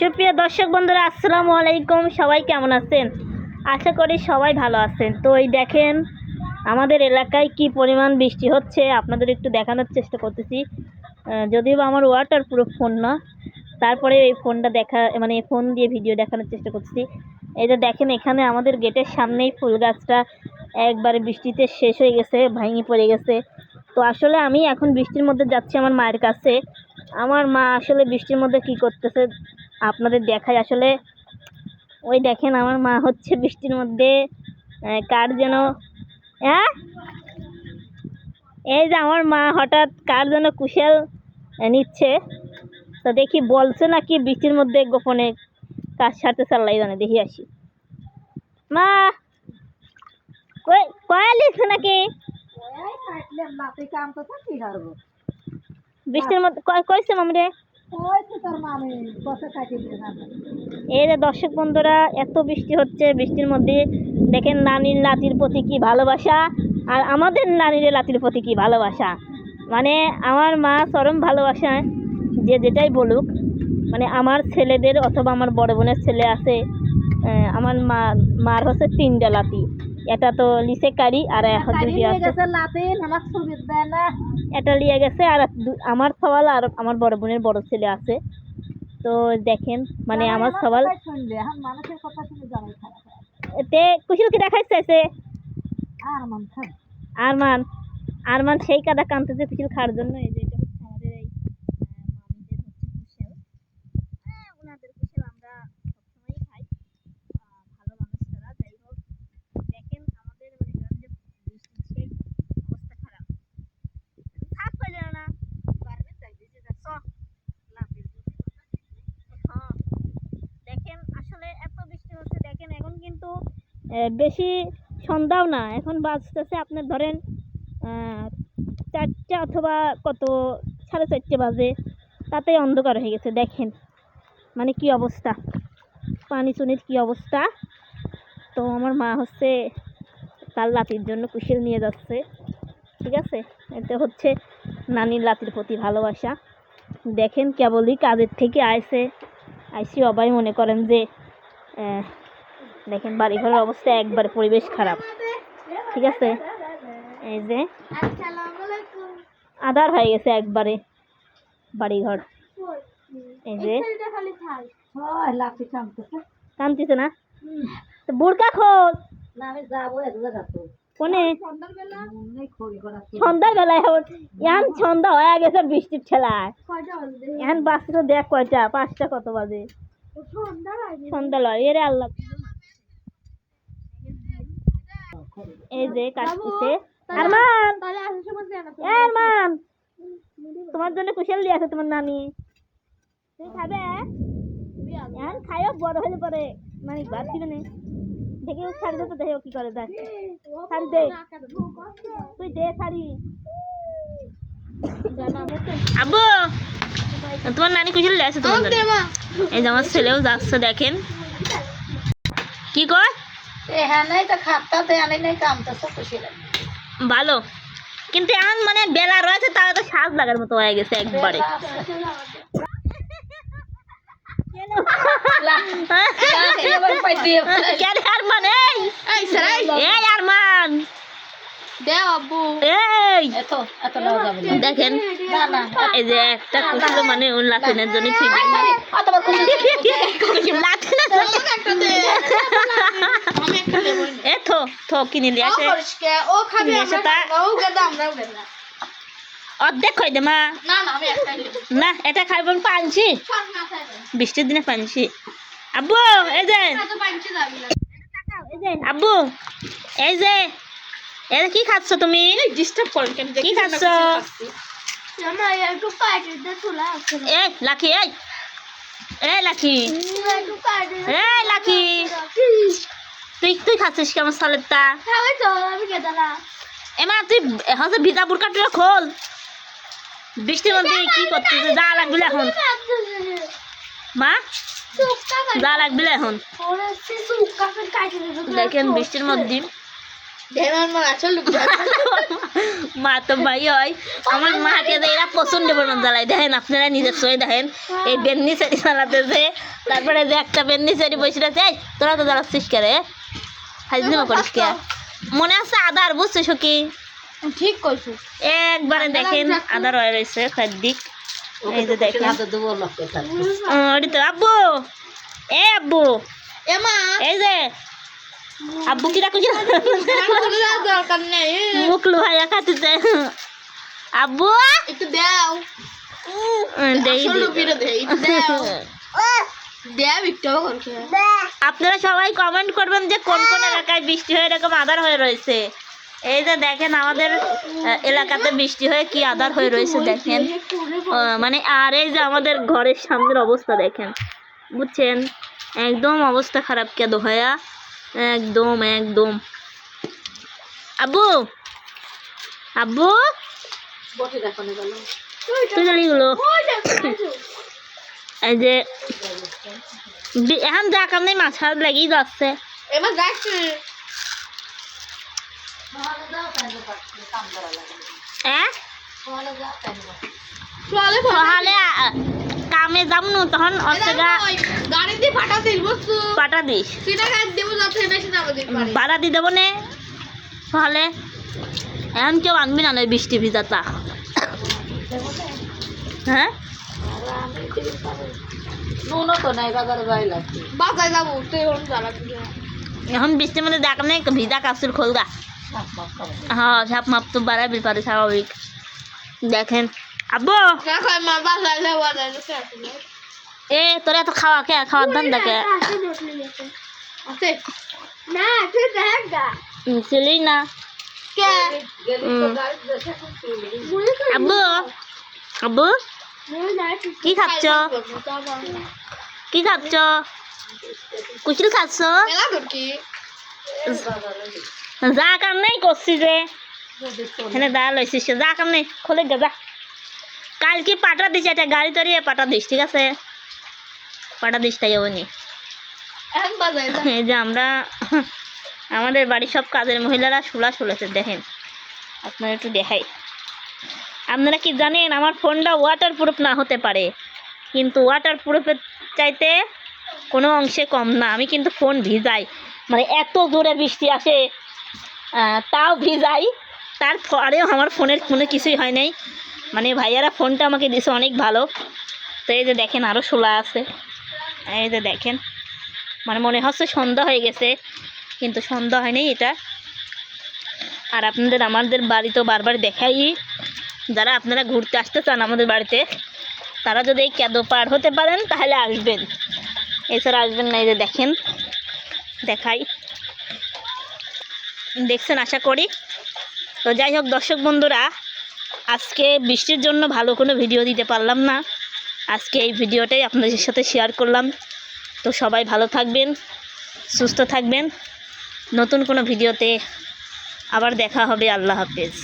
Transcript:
সুপ্রিয় দর্শক বন্ধুরা, আসসালামু আলাইকুম। সবাই কেমন আছেন? আশা করি সবাই ভালো আছেন। তো এই দেখেন, আমাদের এলাকায় কি পরিমাণ বৃষ্টি হচ্ছে, আপনাদের একটু দেখানোর চেষ্টা করতেছি। যদিও আমার ওয়াটার প্রুফ ফোন না, তারপরে এই ফোনটা দেখা মানে ফোন দিয়ে ভিডিও দেখানোর চেষ্টা করতেছি। এই যে দেখেন, এখানে আমাদের গেটের সামনেই ফুল গাছটা একবারে বৃষ্টিতে শেষ হয়ে গেছে, ভেঙে পড়ে গেছে। তো আসলে আমি এখন বৃষ্টির মধ্যে যাচ্ছি আমার মায়ের কাছে। আমার মা আসলে বৃষ্টির মধ্যে কি করতেছে আপনাদের দেখাই আসলে ওই দেখেন আমার মা হচ্ছে বৃষ্টির মধ্যে কার যেন হ্যাঁ এই যে আমার মা হঠাৎ কার যেন কুশাল নিচ্ছে। তো দেখি বলছে নাকি বৃষ্টির মধ্যে গোপনে কাজ সারতে চাল্লাই জানে দেখি আসি। মা! কই কয়া লিখছে নাকি? বৃষ্টির মধ্যে কইছে মামরে? এই যে দর্শক বন্ধুরা এত বৃষ্টি হচ্ছে বৃষ্টির মধ্যে দেখেন নানির নাতির প্রতি কি ভালোবাসা আর আমাদের নানির লাতির প্রতি কি ভালোবাসা। মানে আমার মা চরম ভালোবাসা যে যেটাই বলুক মানে আমার ছেলেদের অথবা আমার বড় বোনের ছেলে আছে আমার মা মার হচ্ছে তিনটা লাতি। এটা তো লিসে কারি আর এখন দুটি আছে এটা লিয়ে গেছে আর আমার সওয়াল আর আমার বড় বোনের বড় ছেলে আছে। তো দেখেন মানে আমার সওয়াল এতে কুশল কি দেখাইছে চাইছে আরমান আরমান সেই কাদা কানতেছে কুশিল খাওয়ার জন্য এই যে এটা হচ্ছে আমাদের এই আহ, মামিদের হচ্ছে কুশল হ্যাঁ, ওনাদের কুশল আমরা সবসময়ই খাই আহ, ভালো মানুষ তারা যাই হোক দেখেন আমাদের মানে ধরেন যে বৃষ্টির সেই অবস্থা খারাপ ছাদ পাইলে না চ, লাফের জন্য হ্যাঁ, দেখেন আসলে এত বৃষ্টি হচ্ছে দেখেন এখন কিন্তু আহ, বেশি সন্ধ্যাও না। এখন বাজতেছে আপনার ধরেন চারটে অথবা কত, সাড়ে চারটে বাজে। তাতেই অন্ধকার হয়ে গেছে, দেখেন। মানে কি অবস্থা? পানি চুনির কি অবস্থা? তো আমার মা হচ্ছে তার লাতির জন্য কুশিল নিয়ে যাচ্ছে। ঠিক আছে? এটা হচ্ছে নানির লাতির প্রতি ভালোবাসা। দেখেন কেবলই কাজের থেকে আইসে। আইসি অবাই মনে করেন যে দেখেন বাড়ি বাড়িঘরের অবস্থা একবার পরিবেশ খারাপ। ঠিক আছে? এই যে। আধার হয়ে গেছে একবারে বাড়িঘর। এই যে। কানতিছে না? তো বুড়কা খোল। কোনে? সন্ধ্যার বেলায় এখন সন্ধ্যা হয়ে গেছে বৃষ্টির ঠেলায়। এখন বাসে তো দেখ কয়টা পাঁচটা কত বাজে? সন্ধ্যা লয়। এরে আল্লাহ। এই যে কাটতেছে আরমান! আরমান! তোমার জন্য কুশল দিয়ে আছে তোমার নানি। তুমি খাবে এখন খাইও বড় হলে পরে। মানে ভাত দিবে না। দেখে ছাড়ি দে তো দেখে কি করে দেখ। ছাড়ি দে। তুই দে ছাড়ি। আব্বু! তোমার নানি কুশল দিয়ে আছে তোমার এই যে আমার ছেলেও যাচ্ছে দেখেন। কি কয় ভালো। কিন্তু এখন মানে বেলা রয়েছে তাহলে তো সাজ লাগার মতো হয়ে গেছে একবারে। এই আরমান? এই দেখেন এই যে একটা মানে ওর লাফিনের জন্য ঠিক। এ থো থো কিনে নিয়ে আসে। অর্ধেক খাই দে মা। না এটা খাইব পানছি। বৃষ্টির দিনে পানছি। আব্বু এই যে। এই যে আব্বু এই যে। যে কি খাচ্ছ তুমি? ডিস্টার্ব করেন কেন? কি খাচ্ছ? এই লাকি এই। এই লাকি। এই লাকি। তুই তুই খাচ্ছিস কেমন এমা তুই ভিজা বুরকাটা খোল। বৃষ্টির মধ্যে কি করছিস? যা লাগবে এখন। মা? যা লাগবে এখন। দেখেন বৃষ্টির মধ্যে। মা তো ভাই হয়। আমার মাকে তো এরা প্রচণ্ড পরিমাণ জ্বালায় দেখেন আপনারা নিজের সই দেখেন। এই বেন্নি সারি চালাতেছে তারপরে যে একটা বেন্নি সারি বসে আছে তোরা তো জ্বালাচ্ছিস কে রে? হাজনিমা করিস কে? মনে আছে আদার বুঝছ সকি ঠিক কইছো। একবারে দেখেন আদার হয়ে রয়েছে কয়েক এই যে দেখেন। তো আব্বু। এ আব্বু। এমা এই যে আব্বু কুচি দরকার নেই মুখ খাতিছে আব্বু একটু দাও আপনারা সবাই কমেন্ট করবেন যে কোন কোন এলাকায় বৃষ্টি হয়ে এরকম আধার হয়ে রয়েছে। এই যে দেখেন আমাদের এলাকাতে বৃষ্টি হয়ে কি আধার হয়ে রয়েছে দেখেন। মানে আর এই যে আমাদের ঘরের সামনের অবস্থা দেখেন। বুঝছেন? একদম অবস্থা খারাপ কে দোহায়া। একদম একদম। আব্বু আব্বু? এই যে এখন যা লেগেই যাচ্ছে। হ্যাঁ? চলে কামে যাম নু তখন বুঝছ? পাটা দিস। সেটা গাড়ি দেবো যাতে বেশি দাম দিতে পারে। ভাড়া দিয়ে দেবো নে। এখন কেউ আনবি না নয় বৃষ্টি ভিজাতা। হ্যাঁ? যাব না। এখন বৃষ্টির মধ্যে দেখ নেই ভিজা কাপড় খোলগা। হ্যাঁ সাপ মাপ তো বাড়াবি পারে স্বাভাবিক। দেখেন। আব্বু? এ, তোরা এত খাওয়া কে? খাওয়ার ধান দেখে। আছে না তুই দেখ গা ছিলি না? কে আব্বু? আব্বু? কি খাচ্ছ? কি খাচ্ছ? কুচিল খাচ্ছ? কি যা কাম নেই করছি যে। এখানে দা লইছিস, যা কাম নেই, খোলে যা। কালকে পাটা দিস একটা গাড়ি তরিয়ে পাটা দিস ঠিক আছে? পাটা দিস তাই নি এখন বাজায় এই যে আমরা আমাদের বাড়ির সব কাজের মহিলারা শুলা শুলেছে দেখেন। আপনারা একটু দেখাই। আপনারা কি জানেন আমার ফোনটা ওয়াটার প্রুফ না হতে পারে। কিন্তু ওয়াটার প্রুফের চাইতে কোনো অংশে কম না। আমি কিন্তু ফোন ভিজাই। মানে এত জোরে বৃষ্টি আসে তাও ভিজাই। তারপরেও আমার ফোনের কোনো কিছুই হয় নাই। মানে ভাইয়ারা ফোনটা আমাকে দিছে, অনেক ভালো। তো এই যে দেখেন আরও শোলা আছে। এই যে দেখেন মানে মনে হচ্ছে সন্ধ্যা হয়ে গেছে, কিন্তু সন্ধ্যা হয়নি এটা। আর আপনাদের, আমাদের বাড়ি তো বারবার দেখাই। যারা আপনারা ঘুরতে আসতে চান আমাদের বাড়িতে, তারা যদি এই ক্যাদো পার হতে পারেন, তাহলে আসবেন। এছাড়া আসবেন না, এই যে দেখেন, দেখাই। দেখছেন, আশা করি। তো যাই হোক, দর্শক বন্ধুরা আজকে বৃষ্টির জন্য ভালো কোনো ভিডিও দিতে পারলাম না। আজকে এই ভিডিওটাই আপনাদের সাথে শেয়ার করলাম। তো সবাই ভালো থাকবেন, সুস্থ থাকবেন। নতুন কোনো ভিডিওতে আবার দেখা হবে। আল্লাহ হাফেজ।